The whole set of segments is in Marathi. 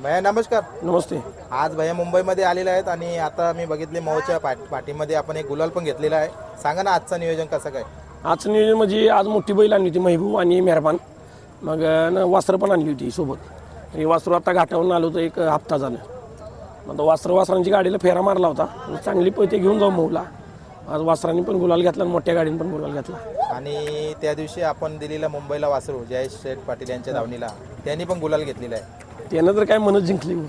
भैया नमस्कार. नमस्ते. आज भैया मुंबईमध्ये आलेले आहेत आणि आता मी बघितले मऊच्या पाठ पाठीमध्ये आपण एक गुलाल पण घेतलेला आहे. सांगा ना आजचं नियोजन कसं काय? आजचं नियोजन म्हणजे आज मोठी बैल आणली होती महबूब आणि मेहरबान. मग न वासरं पण आणली होती सोबत. आणि वासरू आता घाटावरून आलो होतं एक हप्ता झालं. मग आता वासरं वासरांची गाडीला फेरा मारला होता. चांगली पैते घेऊन जाऊ मऊला. आज वासरांनी पण गुलाल घेतला आणि मोठ्या गाडीने पण गुलाल घेतला. आणि त्या दिवशी आपण दिलेला मुंबईला वासरू जयेश शेठ पाटील यांच्या धावणीला त्यांनी पण गुलाल घेतलेला आहे. त्यानं तर काय मनच जिंकली हो.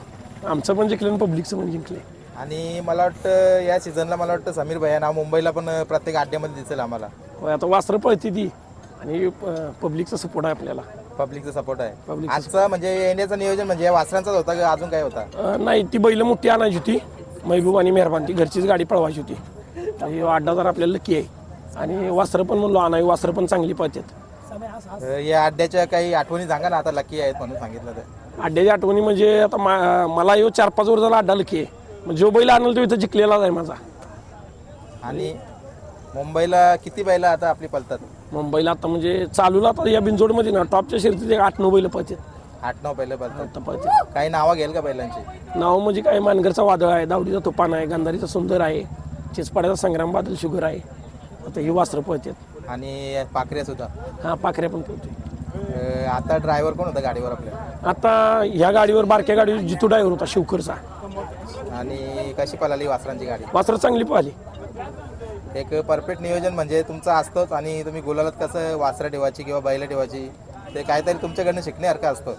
आमचं पण जिंकलं आणि पब्लिकचं पण जिंकले आणि मला वाटतं या सीझनला मला वाटतं समीर भैया नाव मुंबईला पण प्रत्येक अड्ड्यामध्ये दिसेल आम्हाला. आता वासरं पळते ती. आणि पब्लिकचा सपोर्ट आहे आपल्याला. पब्लिकचा सपोर्ट आहे. Public आजचं म्हणजे येण्याचं नियोजन म्हणजे या वासरांचाच होता का अजून काय होता? अं, नाही ती बैल मोठी आणायची होती. महबूब आणि मेहरबान ती घरचीच गाडी पळवायची होती. आणि अड्डा जर आपल्याला लकी आहे. आणि वासरं पण म्हणलो आणावी वासरं पण चांगली पळतात. अं, या अड्ड्याच्या काही आठवणी सांगा ना आता लकी आहेत म्हणून सांगितलं तर. अड्ड्याची आठवणी म्हणजे आता मा- मला येऊ चार पाच वर झाला अड्डा लकी आहे मग जो बैल आणला तो इथं जिंकलेलाच आहे माझा. आणि मुंबईला किती बैला आता आपली पलतात मुंबईला आता म्हणजे चालूला आता या बिनजोडमध्ये ना टॉपच्या शर्यतीत एक आठ नऊ बैल पळतात. आठ नऊ बैल पलतात आता पळतात. काही नावं घेईल का बैलांची? नाव म्हणजे काय मानगरचा वादळ आहे दावडीचा तुफान आहे गांधारीचा सुंदर आहे चिचपाड्याचा संग्राम बादल शुगर आहे. आता ही वासरं पळतात. आणि पाखऱ्या सुद्धा. हा पाखऱ्या पण पळतोय अं, आता ड्रायव्हर कोण होता गाडीवर आपल्या? आता ह्या गाडीवर बारक्या गाडीवर जितू ड्रायव्हर होता शिवकरचा. आणि कशी पळाली वासरांची गाडी? वासरं चांगली पाहिली एक परफेक्ट नियोजन म्हणजे तुमचं असतंच आणि तुम्ही गुलालात कसं वासरं ठेवायची किंवा बैल ठेवायची ते काहीतरी तुमच्याकडनं शिकण्यासारखं असतं.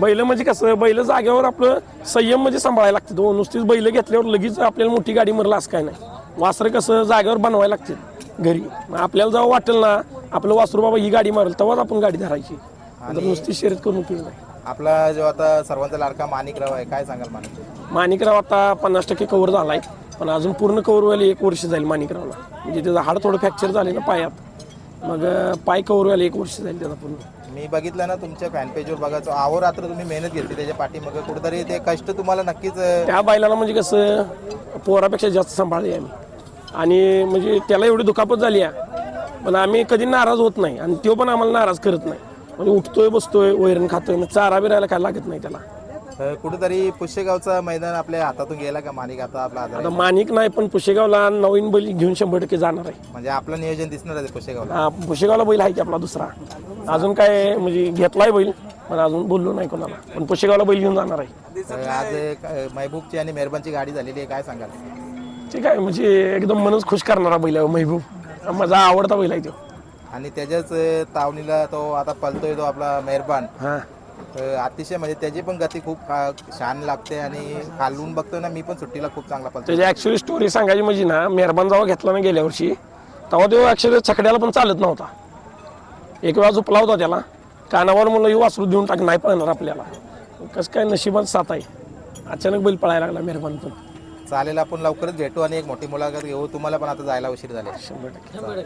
बैल म्हणजे कसं बैल जागेवर आपलं संयम म्हणजे सांभाळायला लागते. तो नुसतीच बैल घेतल्यावर लगेच आपल्याला मोठी गाडी मरला असं काय नाही. वासरं कसं जागेवर बनवायला लागते घरी. मग आपल्याला जेव्हा वाटेल ना आपलं वासरू बाबा ही गाडी मारेल तेव्हाच आपण गाडी धरायची. नुसती शर्यत करून उपयोग नाही. आपला जो आता सर्वांचा लाडका माणिकराव आहे काय सांगाल माणिक माणिकराव आता पन्नास टक्के कव्हर झालाय पण अजून पूर्ण कव्हर व्हायला एक वर्ष जाईल माणिकरावला. म्हणजे त्याचं हाड थोडं फ्रॅक्चर झाले ना पायात. मग अं, पाय कव्हर व्हायला एक वर्ष जाईल त्याचा पूर्ण. मी बघितलं ना तुमच्या फॅन पेजवर बघायचो आहो रात्र तुम्ही मेहनत घेतली त्याच्या पाठीमागे कुठेतरी ते कष्ट तुम्हाला नक्कीच अं, त्या बैलाला म्हणजे कसं पोरापेक्षा जास्त सांभाळले आम्ही. आणि म्हणजे त्याला एवढी दुखापत झाली आहे पण आम्ही कधी नाराज होत नाही. आणि तो पण आम्हाला नाराज करत नाही. म्हणजे उठतोय बसतोय वैरण खातोय मग चारा बिरायला काय लागत नाही त्याला. अं, कुठेतरी पुष्यगावचं मैदान आपल्या हातातून गेला का माणिक आता आपला आजार आता माणिक नाही पण पुशेगावला नवीन बैल घेऊन शंभर टक्के जाणार आहे. म्हणजे आपलं नियोजन दिसणार आहे पुष्यगावला हा पुशेगावला बैल आहे की आपला दुसरा. अजून काय म्हणजे घेतलाय बैल पण अजून बोललो नाही कोणाला. पण पुशेगावला बैल घेऊन जाणार आहे. अं, आज अं, महबूबची आणि मेहरबानची गाडी झालेली आहे काय सांगाल? ठीक आहे म्हणजे एकदम मनच खुश करणारा बैल आहे महबूब. माझा आवडता बैल आहे तो. आणि त्याच्याच तावणीला तो आता पलतोय तो आपला मेहरबान. हा. अं, अतिशय म्हणजे त्याची पण गती खूप खा- छान लागते आणि खालून बघतोय ना मी पण सुट्टीला खूप चांगला पलतो त्याची ऍक्च्युली स्टोरी सांगायची म्हणजे ना मेहरबान जेव्हा घेतला ना गेल्या वर्षी तेव्हा तो ऍक्च्युली छकड्याला पण चालत नव्हता. एक वेळा झोपला होता त्याला. कानावर म्हणलं येऊ वासरू देऊन टाक नाही पळणार आपल्याला. कसं काय नशिबात साथ आहे अचानक बैल पळायला लागला मेहरबान पण चालेल आपण लवकरच भेटू आणि एक मोठी मुलाखत घेऊ. तुम्हाला पण आता जायला उशीर झाले शंभर टक्के.